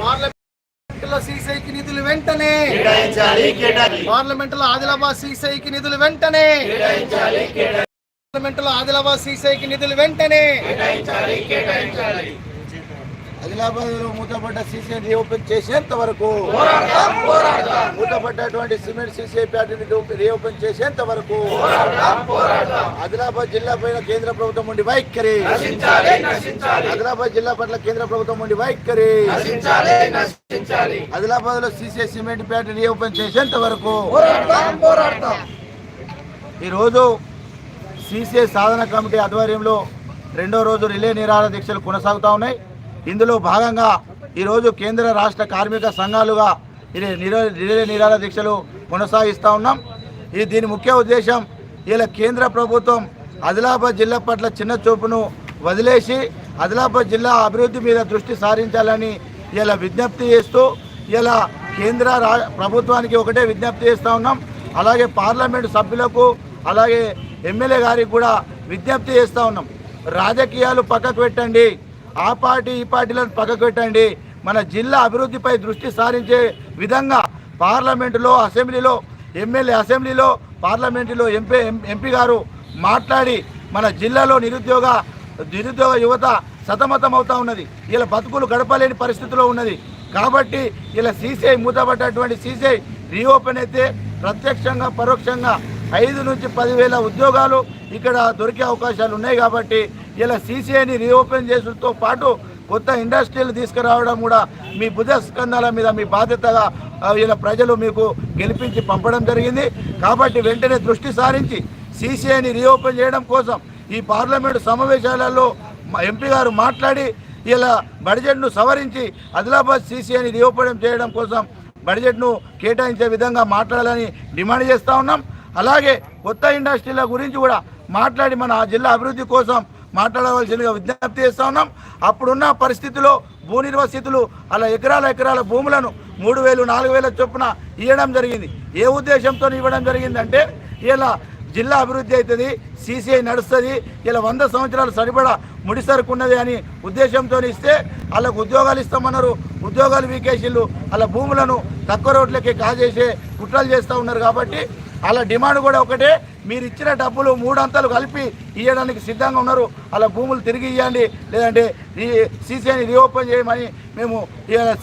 పార్లమెంట్లో సీసీఐకి నిధులు వెంటనే. పార్లమెంట్లో ఆదిలాబాద్ సీసీఐకి నిధులు వెంటనే. పార్లమెంట్లో ఆదిలాబాద్ సీసీఐకి నిధులు వెంటనే. ఆదిలాబాద్లో మూతపడ్డ సీసీ రీఓపెన్ చేసేంత వరకు మూతపడ్డటువంటి సిమెంట్ సీసీ ప్యాటర్న్ రీఓపెన్ చేసేంత వరకు ఆదిలాబాద్ జిల్లా పైన కేంద్ర ప్రభుత్వం ఉండి వైఖరి. ఆదిలాబాద్ జిల్లా పట్ల కేంద్ర ప్రభుత్వం ఉండి వైఖరి. ఆదిలాబాద్లో సీసీ సిమెంట్ ప్యాటర్న్ రీఓపెన్ చేసేంత వరకు ఈ రోజు సీసీఐ సాధన కమిటీ ఆధ్వర్యంలో రెండో రోజు రిలే నిరాహార దీక్షలు కొనసాగుతూ ఉన్నాయి. ఇందులో భాగంగా ఈరోజు కేంద్ర రాష్ట్ర కార్మిక సంఘాలుగా ఇది నిరాల దీక్షలు కొనసాగిస్తూ ఉన్నాం. ఈ దీని ముఖ్య ఉద్దేశం ఇలా కేంద్ర ప్రభుత్వం ఆదిలాబాద్ జిల్లా పట్ల చిన్న చూపును వదిలేసి ఆదిలాబాద్ జిల్లా అభివృద్ధి మీద దృష్టి సారించాలని ఇలా విజ్ఞప్తి చేస్తూ ఇలా కేంద్ర రా ప్రభుత్వానికి ఒకటే విజ్ఞప్తి చేస్తూ ఉన్నాం. అలాగే పార్లమెంటు సభ్యులకు అలాగే ఎమ్మెల్యే గారికి కూడా విజ్ఞప్తి చేస్తూ ఉన్నాం. రాజకీయాలు పక్కకు పెట్టండి. ఆ పార్టీ ఈ పార్టీలను పక్కకు పెట్టండి మన జిల్లా అభివృద్ధిపై దృష్టి సారించే విధంగా పార్లమెంటులో అసెంబ్లీలో ఎమ్మెల్యే అసెంబ్లీలో పార్లమెంటులో ఎంపీ ఎంపీ గారు మాట్లాడి మన జిల్లాలో నిరుద్యోగ నిరుద్యోగ యువత సతమతం అవుతా ఉన్నది. ఇలా బతుకులు గడపలేని పరిస్థితిలో ఉన్నది. కాబట్టి ఇలా సీసీఐ మూతపడ్డటువంటి సీసీఐ రీఓపెన్ అయితే ప్రత్యక్షంగా పరోక్షంగా ఐదు నుంచి పదివేల ఉద్యోగాలు ఇక్కడ దొరికే అవకాశాలు ఉన్నాయి కాబట్టి ఇలా సీసీఐని రీఓపెన్ చేసుతో పాటు కొత్త ఇండస్ట్రీలు తీసుకురావడం కూడా మీ బుధ స్కందాల మీద మీ బాధ్యతగా ఇలా ప్రజలు మీకు గెలిపించి పంపడం జరిగింది. కాబట్టి వెంటనే దృష్టి సారించి సీసీఐని రీఓపెన్ చేయడం కోసం ఈ పార్లమెంటు సమావేశాలలో మా ఎంపీ గారు మాట్లాడి ఇలా బడ్జెట్ను సవరించి ఆదిలాబాద్ సీసీఐని రీఓపెన్ చేయడం కోసం బడ్జెట్ను కేటాయించే విధంగా మాట్లాడాలని డిమాండ్ చేస్తూ ఉన్నాం. అలాగే కొత్త ఇండస్ట్రీల గురించి కూడా మాట్లాడి మన ఆ జిల్లా అభివృద్ధి కోసం మాట్లాడవలసిందిగా విజ్ఞప్తి చేస్తూ ఉన్నాం. అప్పుడున్న పరిస్థితిలో భూ నిర్వసితులు అలా ఎకరాల ఎకరాల భూములను మూడు వేలు నాలుగు వేల చొప్పున ఇవ్వడం జరిగింది. ఏ ఉద్దేశంతో ఇవ్వడం జరిగిందంటే ఇలా జిల్లా అభివృద్ధి అవుతుంది సీసీఐ నడుస్తుంది ఇలా వంద సంవత్సరాలు సరిపడా ముడిసరుకున్నది అని ఉద్దేశంతో ఇస్తే వాళ్ళకు ఉద్యోగాలు ఇస్తామన్నారు. ఉద్యోగాలు వీకేషన్లు అలా భూములను తక్కువ రోడ్లకి కాజేసే కుట్రలు చేస్తూ ఉన్నారు కాబట్టి అలా డిమాండ్ కూడా ఒకటే. మీరు ఇచ్చిన డబ్బులు మూడంతలు కలిపి ఇవ్వడానికి సిద్ధంగా ఉన్నారు. అలా భూములు తిరిగి ఇవ్వండి లేదంటే ఈ సీసీఐని రీఓపెన్ చేయమని మేము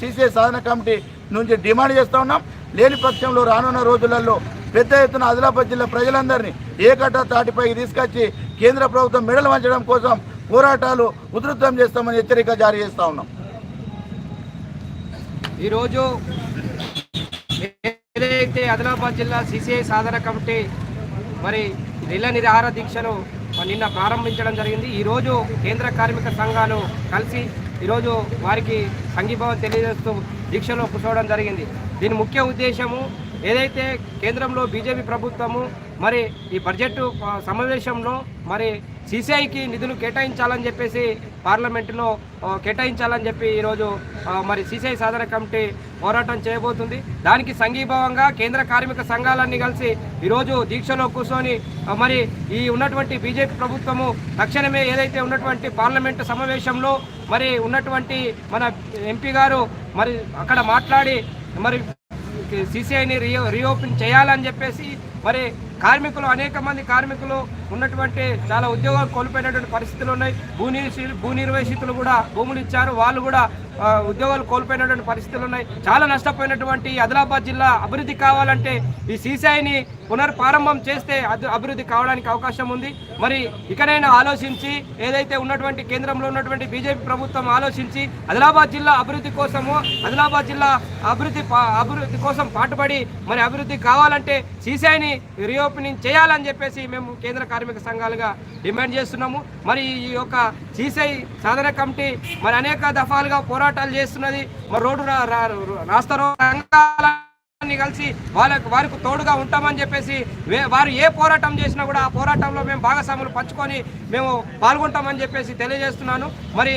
సీసీఐ సాధన కమిటీ నుంచి డిమాండ్ చేస్తూ ఉన్నాం. లేని పక్షంలో రానున్న రోజులలో పెద్ద ఎత్తున ఆదిలాబాద్ జిల్లా ప్రజలందరినీ ఏకట తాటిపైకి తీసుకొచ్చి కేంద్ర ప్రభుత్వం మెడలు వంచడం కోసం పోరాటాలు ఉధృతం చేస్తామని హెచ్చరిక జారీ చేస్తూ ఉన్నాం. ఈరోజు ఏదైతే ఆదిలాబాద్ జిల్లా సిసిఐ సాధన కమిటీ మరి నిల నిరాహార దీక్షను నిన్న ప్రారంభించడం జరిగింది. ఈరోజు కేంద్ర కార్మిక సంఘాలు కలిసి ఈరోజు వారికి సంఘీభావం తెలియజేస్తూ దీక్షలో కూర్చోవడం జరిగింది. దీని ముఖ్య ఉద్దేశము ఏదైతే కేంద్రంలో బీజేపీ ప్రభుత్వము మరి ఈ బడ్జెట్ సమావేశంలో మరి సిసిఐకి నిధులు కేటాయించాలని చెప్పేసి పార్లమెంటులో కేటాయించాలని చెప్పి ఈరోజు మరి సిసిఐ సాధన కమిటీ పోరాటం చేయబోతుంది. దానికి సంఘీభావంగా కేంద్ర కార్మిక సంఘాలన్నీ కలిసి ఈరోజు దీక్షలో కూర్చొని మరి ఈ ఉన్నటువంటి బీజేపీ ప్రభుత్వము తక్షణమే ఏదైతే ఉన్నటువంటి పార్లమెంటు సమావేశంలో మరి ఉన్నటువంటి మన ఎంపీ గారు మరి అక్కడ మాట్లాడి మరి సిసిఐని రియో రీఓపెన్ చేయాలని చెప్పేసి మరి కార్మికులు అనేక మంది కార్మికులు ఉన్నటువంటి చాలా ఉద్యోగాలు కోల్పోయినటువంటి పరిస్థితులు ఉన్నాయి. భూ భూ నిర్వేసితులు కూడా భూములు ఇచ్చారు. వాళ్ళు కూడా ఉద్యోగాలు కోల్పోయినటువంటి పరిస్థితులు ఉన్నాయి. చాలా నష్టపోయినటువంటి ఆదిలాబాద్ జిల్లా అభివృద్ధి కావాలంటే ఈ సిసిఐని పునర్ప్రారంభం చేస్తే అభివృద్ధి కావడానికి అవకాశం ఉంది. మరి ఇకనైనా ఆలోచించి ఏదైతే ఉన్నటువంటి కేంద్రంలో ఉన్నటువంటి బీజేపీ ప్రభుత్వం ఆలోచించి ఆదిలాబాద్ జిల్లా అభివృద్ధి కోసము ఆదిలాబాద్ జిల్లా అభివృద్ధి పా- అభివృద్ధి కోసం పాటుపడి మరి అభివృద్ధి కావాలంటే సీసీఐని రీఓపెనింగ్ చేయాలని చెప్పేసి మేము కేంద్ర కార్మిక సంఘాలుగా డిమాండ్ చేస్తున్నాము. మరి ఈ యొక్క సీసీఐ సాధన కమిటీ మరి అనేక దఫాలుగా పోరాటాలు చేస్తున్నది. మరి రోడ్డు రా- రా- సంఘాలని కలిసి వాళ్ళకు వారికి తోడుగా ఉంటామని చెప్పేసి వారు ఏ పోరాటం చేసినా కూడా ఆ పోరాటంలో మేము భాగస్వాములు పంచుకొని మేము పాల్గొంటామని చెప్పేసి తెలియజేస్తున్నాను. మరి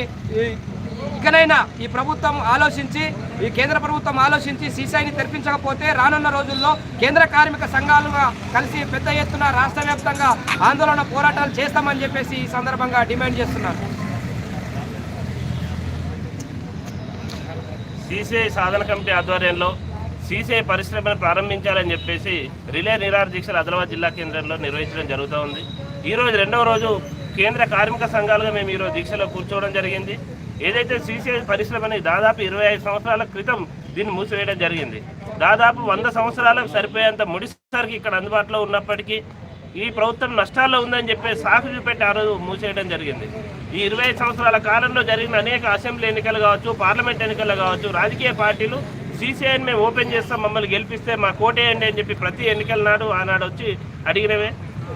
ఇకనైనా ఈ ప్రభుత్వం ఆలోచించి ఈ కేంద్ర ప్రభుత్వం ఆలోచించి సీసీఐని తెరిపించకపోతే రానున్న రోజుల్లో కేంద్ర కార్మిక సంఘాలుగా కలిసి పెద్ద ఎత్తున రాష్ట్ర వ్యాప్తంగా ఆందోళన పోరాటాలు చేస్తామని చెప్పేసి ఈ సందర్భంగా డిమాండ్ చేస్తున్నాను. సీసీఐ సాధన కమిటీ ఆధ్వర్యంలో సీసీఐ పరిశ్రమను ప్రారంభించాలని చెప్పేసి రిలే నిరాహార దీక్షలు ఆదిలాబాద్ జిల్లా కేంద్రంలో నిర్వహించడం జరుగుతూ ఉంది. ఈరోజు రెండవ రోజు కేంద్ర కార్మిక సంఘాలుగా మేము ఈరోజు దీక్షలో కూర్చోవడం జరిగింది. ఏదైతే సీసీఐ పరిశ్రమని దాదాపు ఇరవై ఐదు సంవత్సరాల క్రితం దీన్ని మూసివేయడం జరిగింది. దాదాపు వంద సంవత్సరాలకు సరిపోయేంత ముడిసరికి ఇక్కడ అందుబాటులో ఉన్నప్పటికీ ఈ ప్రభుత్వం నష్టాల్లో ఉందని చెప్పి సాకు చూపెట్టి ఆ రోజు మూసేయడం జరిగింది. ఈ ఇరవై ఐదు సంవత్సరాల కాలంలో జరిగిన అనేక అసెంబ్లీ ఎన్నికలు కావచ్చు పార్లమెంట్ ఎన్నికలు కావచ్చు రాజకీయ పార్టీలు సీసీఐని మేము ఓపెన్ చేస్తాం మమ్మల్ని గెలిపిస్తే మా కోటేయండి అని చెప్పి ప్రతి ఎన్నికల నాడు ఆనాడు వచ్చి అడిగినవే.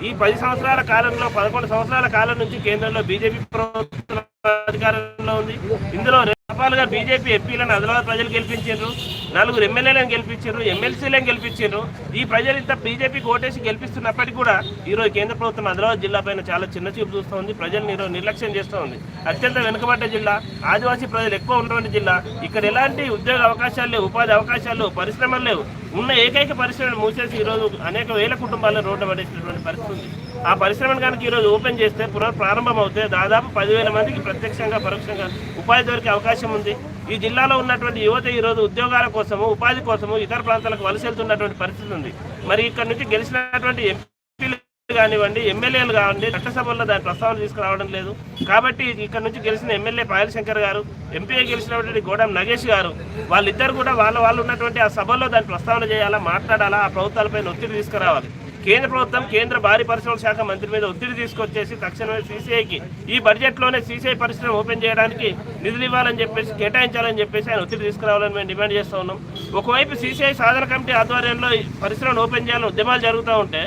ఈ పది సంవత్సరాల కాలంలో పదకొండు సంవత్సరాల కాలం నుంచి కేంద్రంలో బీజేపీ ప్రభుత్వం అధికారంలో ఉంది. ఇందులో రకాలుగా బీజేపీ ఎంపీలను ఆదిలాబాద్ ప్రజలు గెలిపించారు నలుగురు ఎమ్మెల్యేలను గెలిపించారు ఎమ్మెల్సీలను గెలిపించారు ఈ ప్రజలు ఇంత బీజేపీకి ఓటేసి గెలిపిస్తున్నప్పటికీ కూడా ఈరోజు కేంద్ర ప్రభుత్వం ఆదిలాబాద్ జిల్లా పైన చాలా చిన్న చూపు చూస్తూ ఉంది. ప్రజలను ఈరోజు నిర్లక్ష్యం చేస్తూ ఉంది. అత్యంత వెనుకబడ్డ జిల్లా ఆదివాసీ ప్రజలు ఎక్కువ ఉన్నటువంటి జిల్లా. ఇక్కడ ఎలాంటి ఉద్యోగ అవకాశాలు లేవు ఉపాధి అవకాశాలు లేవు పరిశ్రమలు లేవు. ఉన్న ఏకైక పరిశ్రమలు మూసేసి ఈరోజు అనేక వేల కుటుంబాలను రోడ్డు పడేసినటువంటి పరిస్థితి ఉంది. ఆ పరిశ్రమను కనుక ఈరోజు ఓపెన్ చేస్తే పునః ప్రారంభం అవుతే దాదాపు పదివేల మందికి ప్రత్యక్షంగా పరోక్షంగా ఉపాధి దొరికే అవకాశం ఉంది. ఈ జిల్లాలో ఉన్నటువంటి యువత ఈరోజు ఉద్యోగాల కోసము ఉపాధి కోసము ఇతర ప్రాంతాలకు వలస వెళ్తున్నటువంటి పరిస్థితి ఉంది. మరి ఇక్కడ నుంచి గెలిచినటువంటి ఎంపీలు కానివ్వండి ఎమ్మెల్యేలు కావండి చట్టసభల్లో దాని ప్రస్తావన తీసుకురావడం లేదు. కాబట్టి ఇక్కడ నుంచి గెలిచిన ఎమ్మెల్యే పాయల్ శంకర్ గారు ఎంపీగా గెలిచినటువంటి గోడం నగేష్ గారు వాళ్ళిద్దరు కూడా వాళ్ళ వాళ్ళు ఉన్నటువంటి ఆ సభల్లో దాని ప్రస్తావన చేయాలా మాట్లాడాలా ఆ ప్రభుత్వాలపైన ఒత్తిడి తీసుకురావాలి. కేంద్ర ప్రభుత్వం కేంద్ర భారీ పరిశ్రమల శాఖ మంత్రి మీద ఒత్తిడి తీసుకొచ్చేసి తక్షణమే సీసీఐకి ఈ బడ్జెట్లోనే సీసీఐ పరిశ్రమ ఓపెన్ చేయడానికి నిధులు ఇవ్వాలని చెప్పేసి కేటాయించాలని చెప్పేసి ఆయన ఒత్తిడి తీసుకురావాలని మేము డిమాండ్ చేస్తూ ఉన్నాం. ఒకవైపు సీసీఐ సాధన కమిటీ ఆధ్వర్యంలో ఈ పరిశ్రమను ఓపెన్ చేయాలని ఉద్యమాలు జరుగుతూ ఉంటే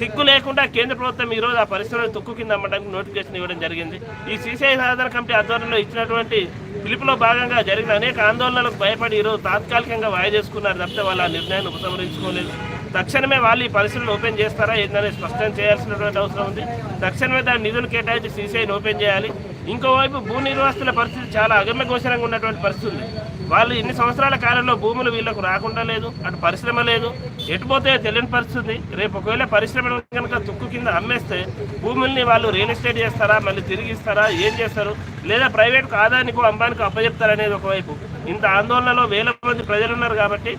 సిగ్గు లేకుండా కేంద్ర ప్రభుత్వం ఈ రోజు ఆ పరిశ్రమను తుక్కు కింద అమ్మడానికి నోటిఫికేషన్ ఇవ్వడం జరిగింది. ఈ సీసీఐ సాధన కమిటీ ఆధ్వర్యంలో ఇచ్చినటువంటి పిలుపులో భాగంగా జరిగిన అనేక ఆందోళనలకు భయపడి ఈరోజు తాత్కాలికంగా వాయిదేసుకున్నారు తప్పితే వాళ్ళు ఆ నిర్ణయాన్ని ఉపసంహరించుకోలేదు. తక్షణమే వాళ్ళు ఈ పరిశ్రమలు ఓపెన్ చేస్తారా ఏంటనేది స్పష్టం చేయాల్సినటువంటి అవసరం ఉంది. తక్షణమే దాని నిధులు కేటాయించి సీసీఐని ఓపెన్ చేయాలి. ఇంకోవైపు భూ నిర్వాసితుల పరిస్థితి చాలా అగమ్యగోచరంగా ఉన్నటువంటి పరిస్థితి ఉంది. వాళ్ళు ఇన్ని సంవత్సరాల కాలంలో భూములు వీళ్ళకు రాకుండా లేదు అటు పరిశ్రమ లేదు ఎటుపోతే తెలియని పరిస్థితి రేపు ఒకవేళ పరిశ్రమ కనుక తుక్కు కింద అమ్మేస్తే భూముల్ని వాళ్ళు రియల్ ఎస్టేట్ చేస్తారా మళ్ళీ తిరిగి ఇస్తారా ఏం చేస్తారు? లేదా ప్రైవేట్కు ఆదానికో అంబానికి అప్పచెప్తారనేది ఒకవైపు. ఇంత ఆందోళనలో వేల మంది ప్రజలు ఉన్నారు కాబట్టి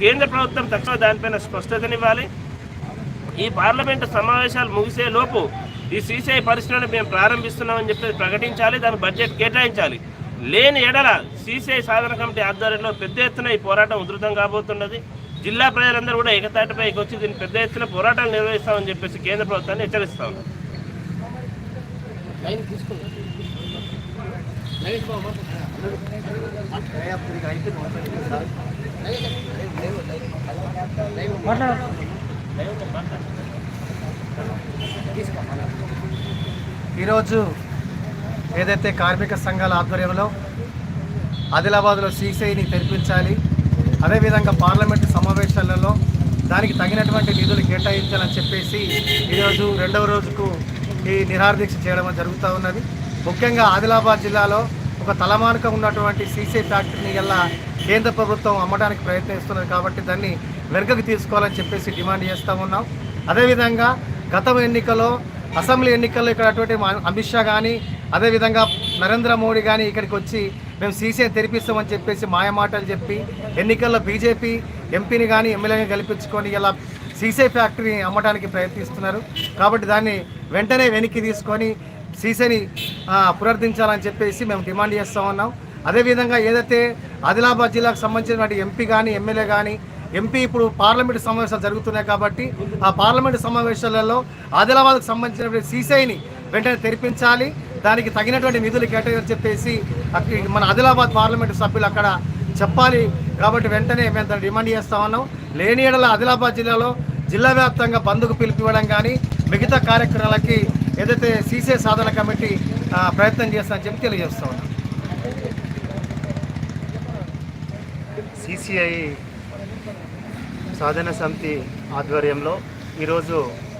కేంద్ర ప్రభుత్వం తక్కువ దానిపైన స్పష్టతనివ్వాలి. ఈ పార్లమెంటు సమావేశాలు ముగిసే లోపు ఈ సీసీఐ పరిశ్రమను మేము ప్రారంభిస్తున్నామని చెప్పి ప్రకటించాలి దాని బడ్జెట్ కేటాయించాలి. లేని ఎడల సీసీఐ సాధన కమిటీ ఆధ్వర్యంలో పెద్ద ఎత్తున ఈ పోరాటం ఉధృతం కాబోతున్నది. జిల్లా ప్రజలందరూ కూడా ఏకతాటిపైకి వచ్చి దీన్ని పెద్ద ఎత్తున పోరాటాలు నిర్వహిస్తామని చెప్పేసి కేంద్ర ప్రభుత్వాన్ని హెచ్చరిస్తా. ఉన్నాం ఈరోజు ఏదైతే కార్మిక సంఘాల ఆధ్వర్యంలో ఆదిలాబాద్లో సీసీఐని తెరిపించాలి అదేవిధంగా పార్లమెంటు సమావేశాలలో దానికి తగినటువంటి నిధులు కేటాయించాలని చెప్పేసి ఈరోజు రెండవ రోజుకు ఈ నిరాహార దీక్ష చేయడం జరుగుతూ ఉన్నది. ముఖ్యంగా ఆదిలాబాద్ జిల్లాలో ఒక తలమానిక ఉన్నటువంటి సీసీ ఫ్యాక్టరీని ఎలా కేంద్ర ప్రభుత్వం అమ్మడానికి ప్రయత్నిస్తున్నది కాబట్టి దాన్ని వెనుకకు తీసుకోవాలని చెప్పేసి డిమాండ్ చేస్తూ ఉన్నాం. అదేవిధంగా గత ఎన్నికలో అసెంబ్లీ ఎన్నికల్లో ఇక్కడ అటువంటి మా- అమిత్ షా కానీ అదేవిధంగా నరేంద్ర మోడీ కానీ ఇక్కడికి వచ్చి మేము సీసీఐ తెరిపిస్తామని చెప్పేసి మాయమాటలు చెప్పి ఎన్నికల్లో బీజేపీ ఎంపీని కానీ ఎమ్మెల్యేని గెలిపించుకొని ఇలా సీసీఐ ఫ్యాక్టరీని అమ్మడానికి ప్రయత్నిస్తున్నారు. కాబట్టి దాన్ని వెంటనే వెనక్కి తీసుకొని సీసీని పునరుద్ధరించాలని చెప్పేసి మేము డిమాండ్ చేస్తూ ఉన్నాం. అదేవిధంగా ఏదైతే ఆదిలాబాద్ జిల్లాకు సంబంధించినటువంటి ఎంపీ కానీ ఎమ్మెల్యే కానీ ఎంపీ ఇప్పుడు పార్లమెంటు సమావేశాలు జరుగుతున్నాయి కాబట్టి ఆ పార్లమెంటు సమావేశాలలో ఆదిలాబాద్కు సంబంధించినటువంటి సీసీఐని వెంటనే తెరిపించాలి. దానికి తగినటువంటి నిధులు కేటాయని చెప్పేసి మన ఆదిలాబాద్ పార్లమెంటు సభ్యులు అక్కడ చెప్పాలి కాబట్టి వెంటనే మేము దాన్ని డిమాండ్ చేస్తా ఉన్నాం. లేని ఏడల ఆదిలాబాద్ జిల్లాలో జిల్లా వ్యాప్తంగా బంద్కు పిలిపివ్వడం కానీ మిగతా కార్యక్రమాలకి ఏదైతే సీసీఐ సాధన కమిటీ ప్రయత్నం చేస్తామని చెప్పి తెలియజేస్తా ఉన్నాం. సిసిఐ సాధన సమితి ఆధ్వర్యంలో ఈరోజు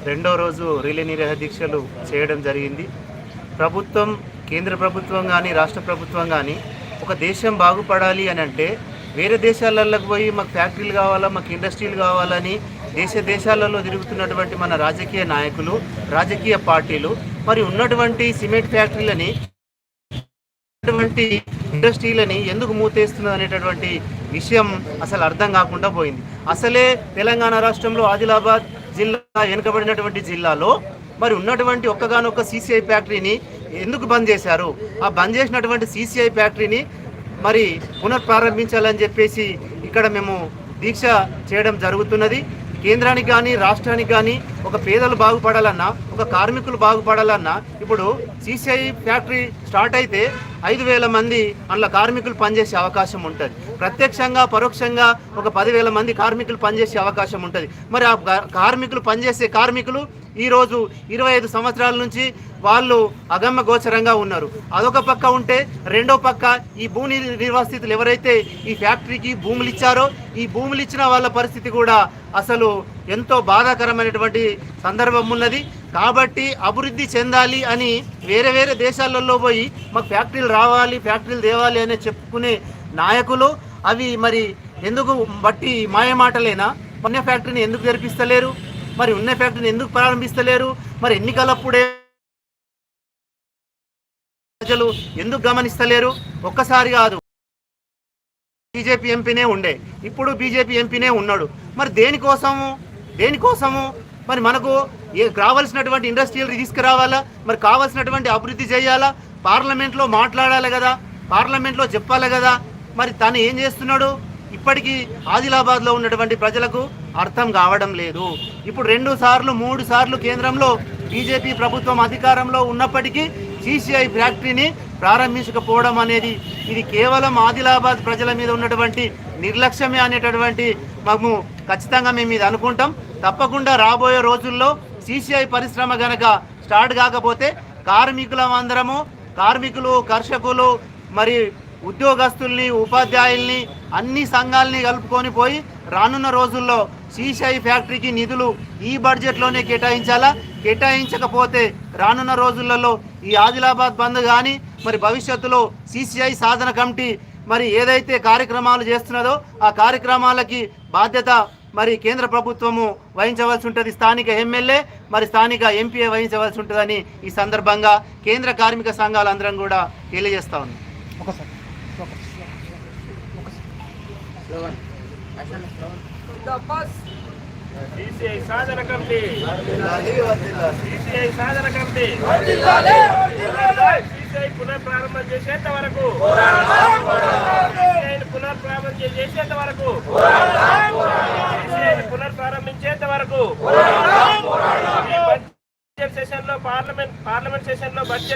రెండో రోజు రిలే నిరహ దీక్షలు చేయడం జరిగింది. ప్రభుత్వం కేంద్ర ప్రభుత్వం కానీ రాష్ట్ర ప్రభుత్వం కానీ ఒక దేశం బాగుపడాలి అని అంటే వేరే దేశాలలోకి పోయి మాకు ఫ్యాక్టరీలు కావాలా మాకు ఇండస్ట్రీలు కావాలని దేశ దేశాలలో తిరుగుతున్నటువంటి మన రాజకీయ నాయకులు రాజకీయ పార్టీలు మరి ఉన్నటువంటి సిమెంట్ ఫ్యాక్టరీలని ఉన్నటువంటి ఇండస్ట్రీలని ఎందుకు మూతేస్తున్నది అనేటటువంటి విషయం అసలు అర్థం కాకుండా పోయింది. అసలే తెలంగాణ రాష్ట్రంలో ఆదిలాబాద్ జిల్లా వెనుకబడినటువంటి జిల్లాలో మరి ఉన్నటువంటి ఒక్కగానొక్క సీసీఐ ఫ్యాక్టరీని ఎందుకు బంద్ చేశారు? ఆ బంద్ చేసినటువంటి సీసీఐ ఫ్యాక్టరీని మరి పునఃప్రారంభించాలని చెప్పేసి ఇక్కడ మేము దీక్ష చేయడం జరుగుతున్నది. కేంద్రానికి కానీ రాష్ట్రానికి కానీ ఒక పేదలు బాగుపడాలన్నా ఒక కార్మికులు బాగుపడాలన్నా ఇప్పుడు సీసీఐ ఫ్యాక్టరీ స్టార్ట్ అయితే ఐదు వేల మంది అందులో కార్మికులు పనిచేసే అవకాశం ఉంటుంది. ప్రత్యక్షంగా పరోక్షంగా ఒక పదివేల మంది కార్మికులు పనిచేసే అవకాశం ఉంటుంది. మరి ఆ కార్మికులు పనిచేసే కార్మికులు ఈరోజు ఇరవై ఐదు సంవత్సరాల నుంచి వాళ్ళు అగమ్య గోచరంగా ఉన్నారు. అదొక పక్క ఉంటే రెండో పక్క ఈ భూమి నిర్వాసితులు ఎవరైతే ఈ ఫ్యాక్టరీకి భూములు ఇచ్చారో ఈ భూములు ఇచ్చిన వాళ్ళ పరిస్థితి కూడా అసలు ఎంతో బాధాకరమైనటువంటి సందర్భం ఉన్నది. కాబట్టి అభివృద్ధి చెందాలి అని వేరే వేరే దేశాలలో పోయి మాకు ఫ్యాక్టరీలు రావాలి ఫ్యాక్టరీలు తేవాలి అని చెప్పుకునే నాయకులు. అవి మరి ఎందుకు బట్టి మాయమాటలేనా ఉన్న ఫ్యాక్టరీని ఎందుకు తెరిపిస్తలేరు? మరి ఉన్న ఫ్యాక్టరీని ఎందుకు ప్రారంభిస్తలేరు? మరి ఎన్నికలప్పుడే ప్రజలు ఎందుకు గమనిస్తలేరు? ఒక్కసారి కాదు. బీజేపీ ఎంపీనే ఉండే. ఇప్పుడు బీజేపీ ఎంపీనే ఉన్నాడు. మరి దేనికోసము? దేనికోసము? మరి మనకు కావలసినటువంటి ఇండస్ట్రియల్ తీసుకురావాలా? మరి కావాల్సినటువంటి అభివృద్ధి చేయాలా? పార్లమెంట్లో మాట్లాడాలి కదా పార్లమెంట్లో చెప్పాలి కదా. మరి తను ఏం చేస్తున్నాడు? ఇప్పటికీ ఆదిలాబాద్లో ఉన్నటువంటి ప్రజలకు అర్థం కావడం లేదు. ఇప్పుడు రెండు సార్లు మూడు సార్లు కేంద్రంలో బీజేపీ ప్రభుత్వం అధికారంలో ఉన్నప్పటికీ సీసీఐ ఫ్యాక్టరీని ప్రారంభించకపోవడం అనేది ఇది కేవలం ఆదిలాబాద్ ప్రజల మీద ఉన్నటువంటి నిర్లక్ష్యమే అనేటటువంటి మేము ఖచ్చితంగా మేము ఇది అనుకుంటాం. తప్పకుండా రాబోయే రోజుల్లో సిసిఐ పరిశ్రమ గనక స్టార్ట్ కాకపోతే కార్మికులం అందరము కార్మికులు కర్షకులు మరి ఉద్యోగస్తుల్ని ఉపాధ్యాయుల్ని అన్ని సంఘాలని కలుపుకొని పోయి రానున్న రోజుల్లో సీసీఐ ఫ్యాక్టరీకి నిధులు ఈ బడ్జెట్లోనే కేటాయించాలా? కేటాయించకపోతే రానున్న రోజులలో ఈ ఆదిలాబాద్ బంద్ కానీ మరి భవిష్యత్తులో సీసీఐ సాధన కమిటీ మరి ఏదైతే కార్యక్రమాలు చేస్తున్నదో ఆ కార్యక్రమాలకి బాధ్యత మరి కేంద్ర ప్రభుత్వము వహించవలసి ఉంటుంది స్థానిక ఎమ్మెల్యే మరి స్థానిక ఎంపీ వహించవలసి ఉంటుందని ఈ సందర్భంగా కేంద్ర కార్మిక సంఘాలందరం కూడా తెలియజేస్తా CCI Sadhana committee CCI Sadhana committee CCI పునఃప్రారంభం చేసేంత వరకు. సిసిఐని పునఃప్రారంభం చేసేంత వరకు. పునఃప్రారంభించేంత వరకు. సెషన్లో పార్లమెంట్ పార్లమెంట్ సెషన్లో బడ్జెట్